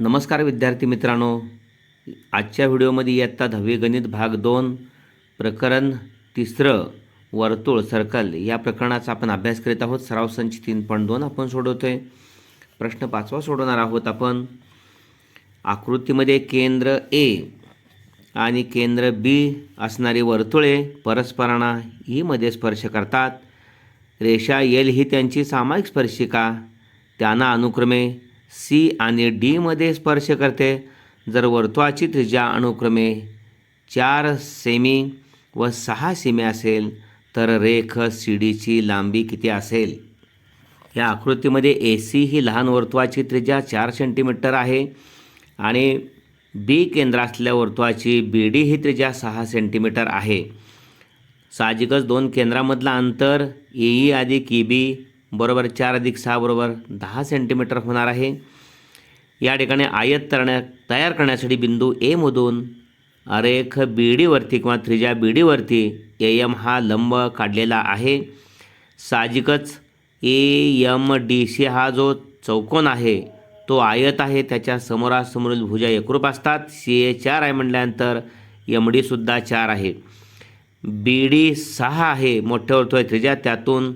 नमस्कार विद्यार्थी मित्रांनो आजच्या व्हिडिओमध्ये इयत्ता दहावी गणित भाग दोन प्रकरण तिसरं वर्तुळ सर्कल या प्रकरणाचा आपण अभ्यास करीत आहोत सराव संच तीन पॉईंट दोन आपण सोडवतोय प्रश्न पाचवा सोडवणार आहोत आपण आकृतीमध्ये केंद्र ए आणि केंद्र बी असणारी वर्तुळे परस्परांना हीमध्ये स्पर्श करतात रेषा एल ही त्यांची सामायिक स्पर्शिका त्यांना अनुक्रमे सी आणि डीमध्ये स्पर्श करते जर वर्तुळाची त्रिज्या अनुक्रमे चार सेमी व सहा सेमी असेल तर रेख सी डीची लांबी किती असेल या आकृतीमध्ये ए सी ही लहान वर्तुळाची त्रिज्या चार सेंटीमीटर आहे आणि बी केंद्र असलेल्या वर्तुळाची बी डी ही त्रिज्या सहा सेंटीमीटर आहे साहजिकच दोन केंद्रामधलं अंतर ई ई अधिक बी बरोबर चार अधिक सहा बरोबर दहा सेंटीमीटर होणार आहे या ठिकाणी आयत करण्या तयार करण्यासाठी बिंदू एमधून रेख बी डीवरती किंवा त्रिज्या बी डीवरती ए एम हा लंब काढलेला आहे साहजिकच ए एम डी सी हा जो चौकोन आहे तो आयत आहे त्याच्या समोरासमोरील भुजा एकरूप असतात सी ए चार आहे म्हटल्यानंतर एम डीसुद्धा चार आहे बी डी सहा आहे मोठ्या वर्तुळ त्रिज्या त्यातून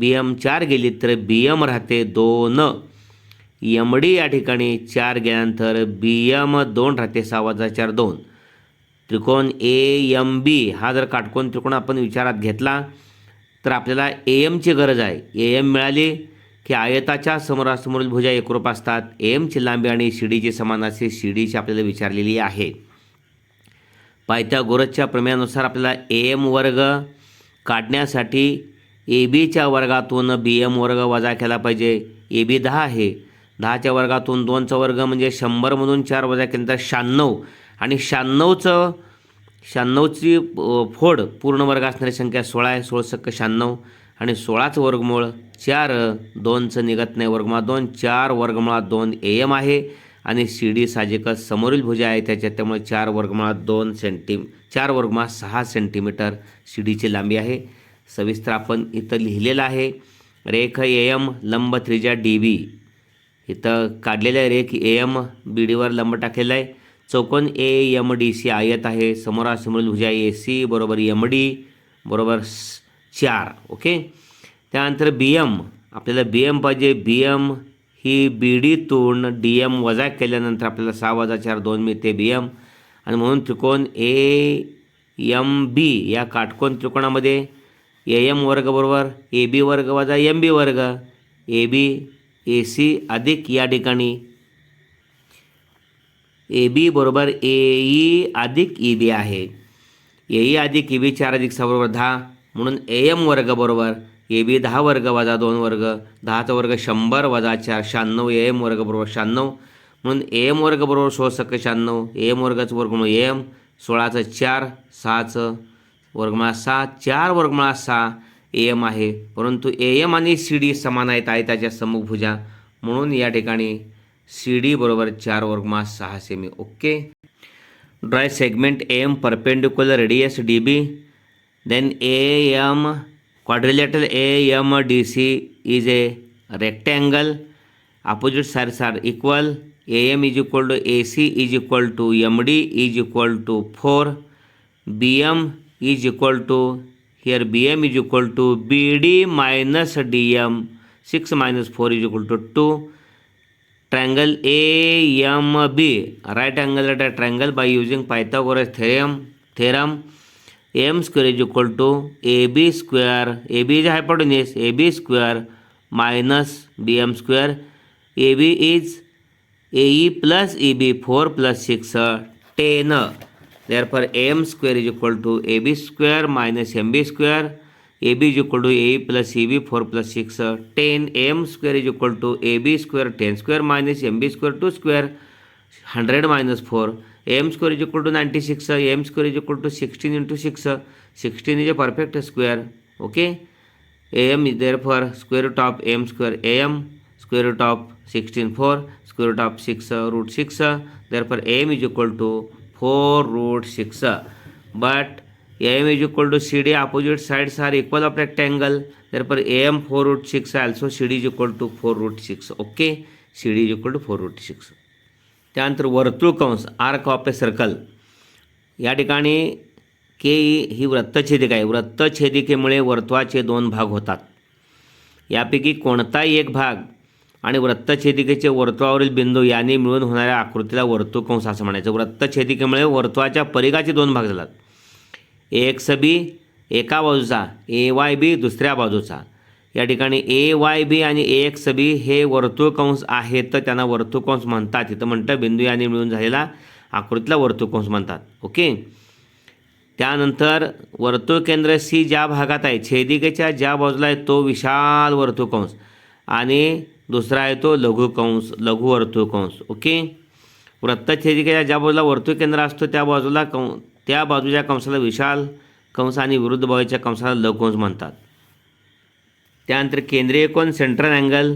बी एम चार गेली तर बी एम राहते दोन एम डी या ठिकाणी चार गेल्यानंतर बी एम दोन राहते सहा वाजा चार दोन त्रिकोण ए एम बी हा जर काटकोण त्रिकोण आपण विचारात घेतला तर आपल्याला ए एमची गरज आहे ए एम मिळाली की आयताच्या समोरासमोरील भुजा एकरूप असतात एमची लांबी आणि शिडीची समान असे शिडीची आपल्याला विचारलेली आहे पायथ्या गोरजच्या प्रमेयानुसार आपल्याला ए एम वर्ग काढण्यासाठी ए बीच्या वर्गातून बी एम वर्ग वजा केला पाहिजे ए बी दहा आहे दहाच्या वर्गातून दोनचा वर्ग म्हणजे शंभरमधून चार वजा केल्यानंतर शहाण्णव आणि शहाण्णवचं शहाण्णवची फोड पूर्ण वर्ग असणारी संख्या सोळा आहे सोळ सक्क शहाण्णव आणि सोळाच वर्गमूळ चार दोनचं निघत नाही वर्गमुळा दोन चार वर्गमुळात दोन ए एम आहे आणि शिडी साजिकच समोरील भुजा आहे त्याच्यात त्यामुळे चार वर्गमुळात दोन सेंटी चार वर्गमुळा सहा सेंटीमीटर शिडीची लांबी आहे सविस्तर आपण इथं लिहिलेलं आहे रेख एम लंब त्रिजा डी बी इथं काढलेलं आहे रेख एम बी डीवर लंब टाकलेला आहे चौकोन ए एम डी सी आयत आहे समोरासमोरील भुजा ए सी बरोबर एम डी बरोबर चार ओके त्यानंतर बी एम आपल्याला बी एम पाहिजे बी एम ही बी डीतून डी एम वजा केल्यानंतर आपल्याला सहा वजा चार दोन मिळते बी एम आणि म्हणून त्रिकोण ए एम बी या काटकोन त्रिकोणामध्ये ए एम वर्ग बरोबर ए बी वर्ग वजा एम बी वर्ग ए बी ए सी अधिक या ठिकाणी ए बी बरोबर ए ई e अधिक ई e बी आहे ए ई e अधिक ई बी चार अधिक सहा बरोबर दहा म्हणून ए एम वर्ग बरोबर ए बी दहा वर्ग वजा दोन वर्ग दहाचा वर्ग शंभर वजा चार शहाण्णव ए एम वर्ग बरोबर शहाण्णव म्हणून ए एम वर्ग बरोबर सोळा सक्क शहाण्णव ए एम वर्गाचं वर्ग म्हणून ए एम सोळाचं चार सहाचं वर्गमा सहा चार वर्गमाळा सहा ए एम आहे परंतु ए एम आणि सी डी समान आहेत आयताच्या भुजा म्हणून या ठिकाणी सी डी बरोबर चार वर्गमा सहा cm okay draw segment A M perpendicular radius D B then A M quadrilateral A M D C is a rectangle opposite सार are equal A M is equal to A C is equal to M D is equal to four B M is equal to here BM is equal to BD minus DM 6 minus 4 is equal to 2 triangle AMB right angle at a triangle by using Pythagoras theorem theorem m square is equal to ab square ab is hypotenuse ab square minus bm square ab is ae plus eb 4 plus 6 uh, 10 therefore am square is equal to ab square minus mb square ab is equal to a plus cb 4 plus 6 10 am square is equal to ab square 10 square minus mb square 2 square 100 minus 4 am square is equal to 96 am square is equal to 16 into 6 16 is a perfect square okay am is therefore square root of am square am square root of 16 4 square root of 6 root 6 therefore am is equal to four root six but M is equal to C D opposite sides are equal rectangle angle per M four root six आहे also C D is equal to four root six okay C D is equal to four root six त्यानंतर वर्तुळ arc R a circle या ठिकाणी के e, ही वृत्तछेदिका आहे वृत्तछेदिकेमुळे वर्तुळाचे दोन भाग होतात यापैकी कोणताही एक भाग आणि वृत्तछेदिकेचे वर्तुळावरील बिंदू यांनी मिळून होणाऱ्या आकृतीला वर्तुकंस असं म्हणायचं वृत्तछेदिकेमुळे वर्तुळाच्या परिघाचे दोन भाग झालात एक एक्स बी एका बाजूचा ए वाय बी दुसऱ्या बाजूचा या ठिकाणी ए वाय बी आणि ए एक्स बी हे वर्तुळकंस आहेत तर त्यांना वर्तुकंस म्हणतात इथं म्हणतं बिंदू यांनी मिळून झालेला आकृतीला वर्तुकंस म्हणतात ओके त्यानंतर वर्तुळ केंद्र सी ज्या भागात आहे छेदिकेच्या ज्या बाजूला आहे तो विशाल वर्तुकंस आणि दुसरा येतो लघुकंस कंस ओके वृत्तछेदिकेच्या ज्या बाजूला केंद्र असतो त्या बाजूला कं त्या बाजूच्या कंसाला विशाल कंस आणि विरुद्ध बाजूच्या कंसाला लघुकंस म्हणतात त्यानंतर केंद्रीय कोण सेंट्रल अँगल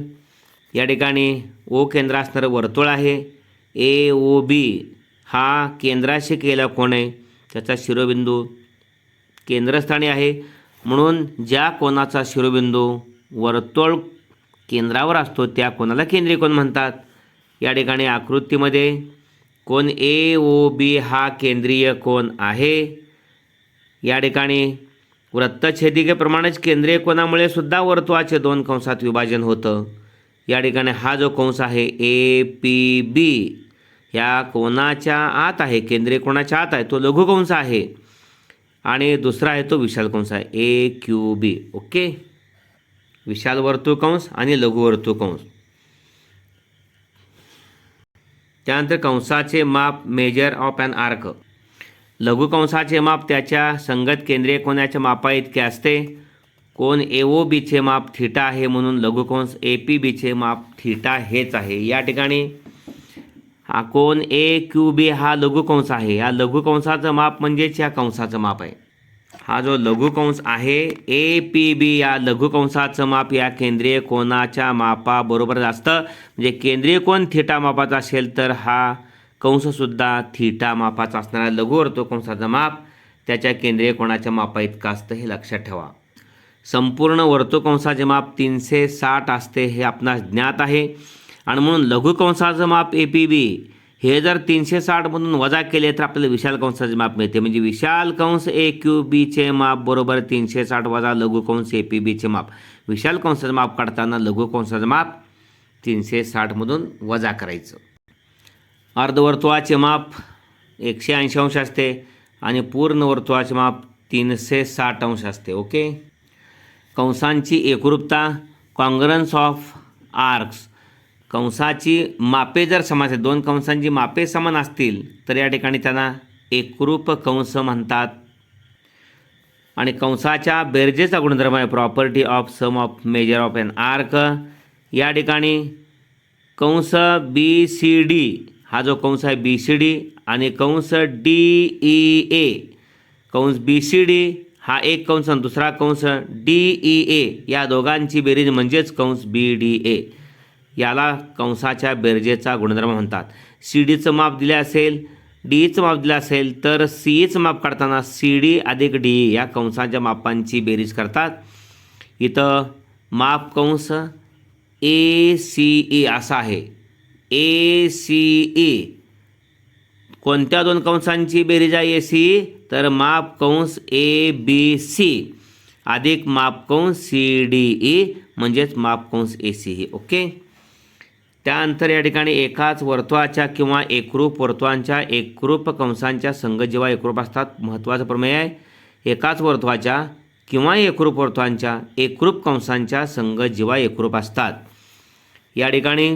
या ठिकाणी ओ केंद्र असणारं वर्तुळ आहे ए ओ बी हा केंद्राशी केला कोण आहे त्याचा शिरोबिंदू केंद्रस्थानी आहे म्हणून ज्या कोणाचा शिरोबिंदू वर्तुळ केंद्रावर असतो त्या कोणाला केंद्रीय कोण म्हणतात या ठिकाणी आकृतीमध्ये कोण ए ओ बी हा केंद्रीय कोण आहे या ठिकाणी वृत्तछेदिकेप्रमाणेच केंद्रीय कोणामुळे सुद्धा वर्तुळाचे दोन कंसात विभाजन होतं या ठिकाणी हा जो कंस आहे ए पी बी या कोणाच्या आत आहे केंद्रीय कोणाच्या आत आहे तो लघुकंस आहे आणि दुसरा आहे तो विशाल कंस आहे ए क्यू बी ओके विशाल वर्तुकंस आणि लघुवर्तुकंस त्यानंतर कंसाचे माप मेजर ऑफ अन आर्क लघुकंसाचे माप त्याच्या संगत केंद्रीय कोणाच्या मापा इतके असते कोण ए ओ बीचे माप थिटा आहे म्हणून लघुकंस ए पी बीचे माप थिटा हेच आहे या ठिकाणी हा कोण ए क्यू बी हा लघुकंस आहे या लघुकंसाचं माप म्हणजेच या कंसाचं माप आहे हा जो लघुकंस आहे ए पी बी या लघुकंसाचं माप या केंद्रीय कोणाच्या मापाबरोबर असतं म्हणजे केंद्रीय कोण थिटा मापाचा असेल तर हा कंससुद्धा थिटा मापाचा असणारा लघुवर्तो कंसाचं माप त्याच्या केंद्रीय कोणाच्या मापा इतका असतं हे लक्षात ठेवा संपूर्ण वर्तुकंसाचे माप तीनशे साठ असते हे आपणास ज्ञात आहे आणि म्हणून लघुकंसाचं माप ए पी बी हे जर तीनशे साठमधून वजा केले तर आपल्याला विशाल कंसाचे माप मिळते म्हणजे विशाल कंस ए क्यू बीचे माप बरोबर तीनशे साठ वजा लघु कंस ए पी बीचे माप विशाल कंसाचं माप काढताना लघु कंसाचे माप तीनशे साठमधून वजा करायचं अर्धवर्तुळाचे माप एकशे ऐंशी अंश असते आणि पूर्ण वर्तुळाचे माप तीनशे साठ अंश असते ओके कंसांची एकरूपता कॉन्ग्रन्स ऑफ आर्क्स कंसाची मापे जर समान असेल दोन कंसांची मापे समान असतील तर या ठिकाणी त्यांना एकरूप कंस म्हणतात आणि कंसाच्या बेरजेचा गुणधर्म आहे property of sum of measure of an arc या ठिकाणी कंस बी सी डी हा जो कंस आहे बी सी डी आणि कंस डी ई ए कंस बी सी डी हा एक कंस आणि दुसरा कंस डी ई ए या दोघांची बेरीज म्हणजेच कंस बी डी ए याला कंसाच्या बेरजेचा गुणधर्म म्हणतात सी डीचं माप दिले असेल डीचं माप दिलं असेल तर सीचं माप काढताना सी डी अधिक डी या कंसाच्या मापांची बेरीज करतात इथं माप कंस ए सी ई असा आहे ए सी ई कोणत्या दोन कंसांची बेरीज आहे ए सी तर माप कंस ए बी सी अधिक माप कंस सी डी ई म्हणजेच माप कंस ए सी ही ओके त्यानंतर या ठिकाणी एकाच वर्तुळाच्या किंवा एकरूप वर्तुळांच्या एकरूप कंसांच्या संघ जेव्हा एकरूप असतात महत्त्वाचं प्रमेय आहे एकाच वर्तुळाच्या किंवा एकरूप वर्तुळांच्या एकरूप कंसांच्या संघ जेव्हा एकरूप असतात या ठिकाणी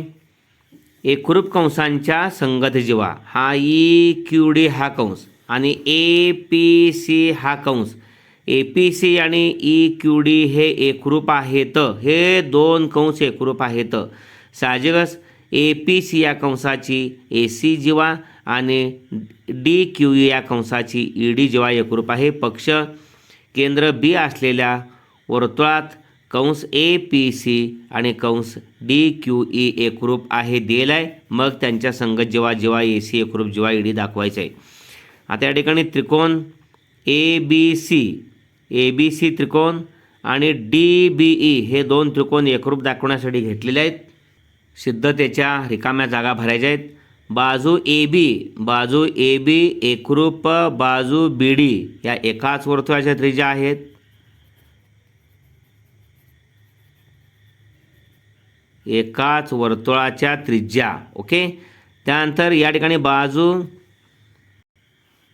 एकरूप कंसांच्या संगत जीवा हा ई क्यू डी हा कंस आणि ए पी सी हा कंस ए पी सी आणि ई क्यू डी हे एकरूप आहेत हे दोन कंस एकरूप आहेत साहजिकच ए पी सी या कंसाची ए सी जीवा आणि डी क्यू या कंसाची ई डी जीवा एकरूप आहे पक्ष केंद्र बी असलेल्या वर्तुळात कंस ए पी सी आणि कंस डी क्यू ई एकरूप आहे दिलेला आहे मग त्यांच्या संगत जेव्हा जेव्हा ए सी एकरूप जेव्हा ईडी दाखवायचं आहे आता या ठिकाणी त्रिकोण ए बी सी ए बी सी त्रिकोण आणि डी बी ई हे दोन त्रिकोण एकरूप दाखवण्यासाठी घेतलेले आहेत सिद्धतेच्या रिकाम्या जागा भरायच्या आहेत बाजू ए बी बाजू ए बी एकरूप बाजू बी डी या एकाच वर्तुळाच्या त्रिज्या आहेत एकाच वर्तुळाच्या त्रिज्या ओके त्यानंतर या ठिकाणी बाजू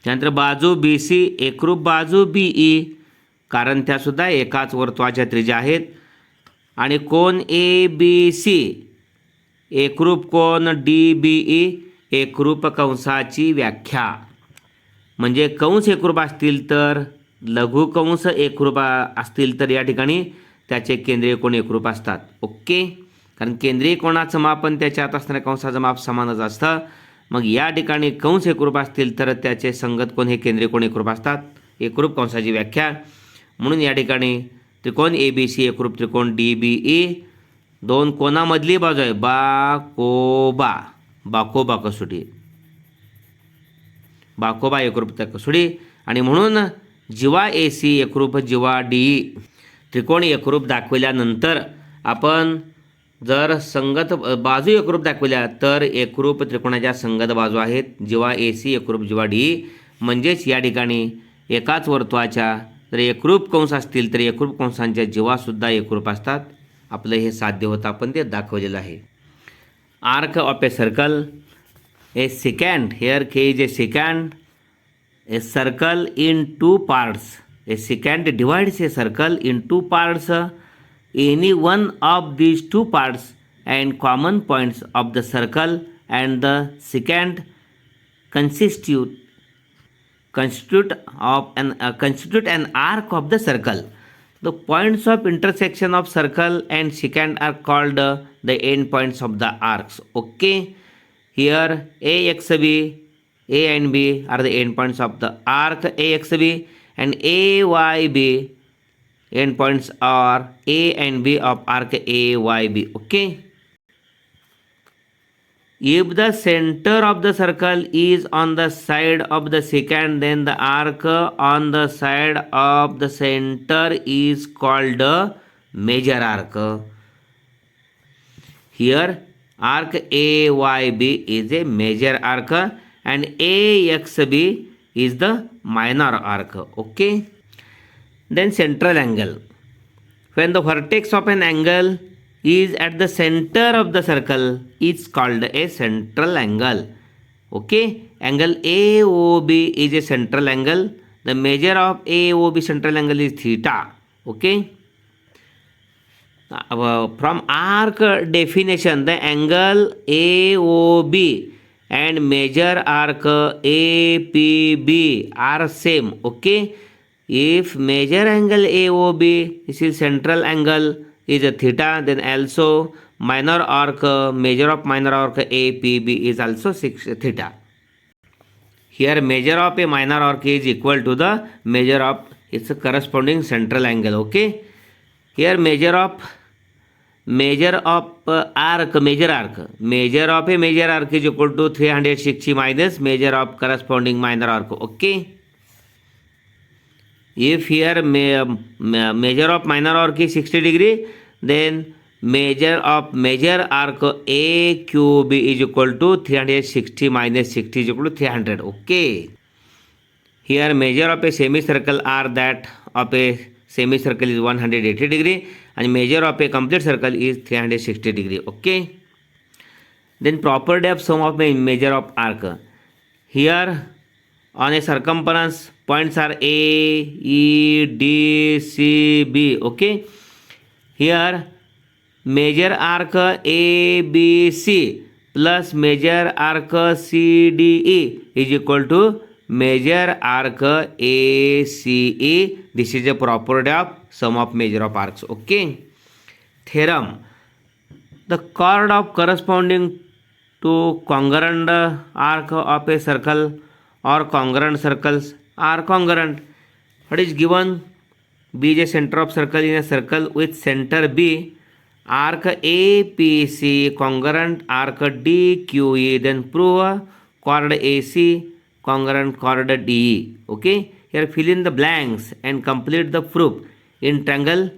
त्यानंतर बाजू बी सी एकरूप बाजू बी ई कारण त्यासुद्धा एकाच वर्तुळाच्या त्रिज्या आहेत आणि कोण ए बी सी एकरूप कोण डी बी ई एकरूप कंसाची व्याख्या म्हणजे कंस एकरूप असतील तर लघुकंस एकरूप असतील तर या ठिकाणी त्याचे केंद्रीय कोण एकरूप असतात ओके कारण केंद्रीय कोणाचं माप पण त्याच्यात आत असणाऱ्या कंसाचं माप समानच असतं मग या ठिकाणी कंस एकरूप असतील तर त्याचे संगत कोण हे केंद्रीय कोण एकरूप असतात एकरूप कंसाची व्याख्या म्हणून या ठिकाणी त्रिकोण ए बी सी एकरूप त्रिकोण डी बी ई दोन कोणामधली बाजू आहे बाकोबा बाकोबा कसोटी बाकोबा एकरूपता कसोटी आणि म्हणून जिवा ए सी एकरूप जिवा डी त्रिकोण एकरूप दाखविल्यानंतर आपण जर संगत बाजू एकरूप दाखविल्या तर एकरूप त्रिकोणाच्या संगत बाजू आहेत जिवा ए सी एकरूप जिवा डी म्हणजेच या ठिकाणी एकाच वर्तुळाच्या जर एकरूप कंस असतील तर एकरूप कंसांच्या जिवासुद्धा एकरूप असतात आपलं हे साध्य होतं आपण ते दाखवलेलं आहे arc of a circle a secant here K is a secant a circle in two parts a secant divides a circle in two parts any one of these two parts and common points of the circle and the secant constitute constitute of an constitute and arc of the circle The points of intersection of circle and secant are called uh, the endpoints of the arcs. Okay, here AXB, A and B are the endpoints of the arc AXB and AYB endpoints are A and B of arc AYB. Okay. If the center of the circle is on the side of the secant, then the arc on the side of the center is called a major arc. Here, arc AYB is a major arc and AXB is the minor arc. Okay. Then central angle. When the vertex of an angle is at the center of the circle is called a central angle. Okay, angle AOB is a central angle. The measure of AOB central angle is theta. Okay. Uh, from arc definition, the angle AOB and major arc APB are same. Okay, if major angle AOB is central angle, is a theta then also minor arc measure of minor arc APB is also 6 theta here measure of a minor arc is equal to the measure of its corresponding central angle okay here measure of measure of uh, arc major arc measure of a major arc is equal to 360 minus measure of corresponding minor arc okay if here measure of minor or key 60 degree, then measure of major arc AQB is equal to 360 minus 60 is equal to 300. Okay. Here measure of a semicircle are that of a semicircle is 180 degree and measure of a complete circle is 360 degree. Okay. Then proper depth sum of measure of arc. Here on a circumference, points are A, E, D, C, B. Okay. Here, major arc A, B, C plus major arc C, D, E is equal to major arc A, C, E. This is a property of sum of major of arcs. Okay. Theorem. The chord of corresponding to congruent arc of a circle or congruent circles are congruent. What is given? B is a center of circle in a circle with center B. Arc APC congruent arc DQE. Then prove chord AC congruent chord DE. Okay. Here fill in the blanks and complete the proof in triangle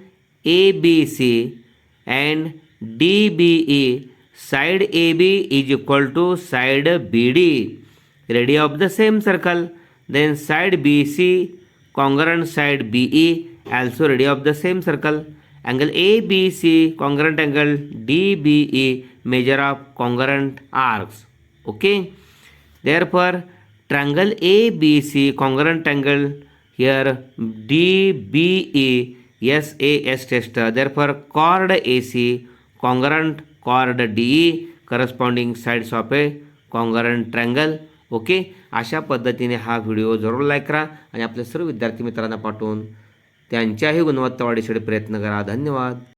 ABC and DBE. Side AB is equal to side BD. Radius of the same circle. Then side BC congruent side BE also radius of the same circle. Angle ABC congruent angle DBE measure of congruent arcs. Okay. Therefore, triangle ABC congruent angle here DBE SAS test. Therefore, chord AC congruent chord DE corresponding sides of a congruent triangle okay अशा पद्धतीने हा video जरूर like करा आणि आपल्या सर्व विद्यार्थी मित्रांना पाठवून त्यांच्याही गुणवत्ता वाढीसाठी प्रयत्न करा धन्यवाद